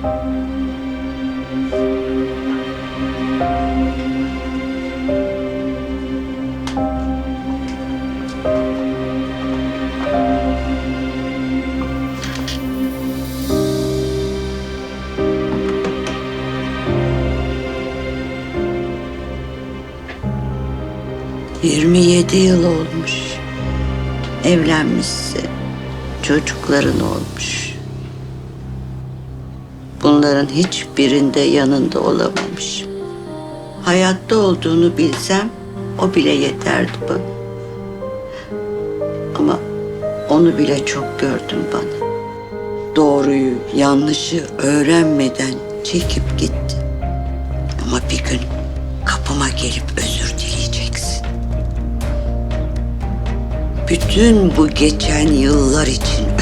27 yıl olmuş. Evlenmişsin. Çocukların olmuş. Bunların hiçbirinde yanında olamamışım. Hayatta olduğunu bilsem o bile yeterdi bana. Ama onu bile çok gördüm bana. Doğruyu, yanlışı öğrenmeden çekip gitti. Ama bir gün kapıma gelip özür dileyeceksin. Bütün bu geçen yıllar için.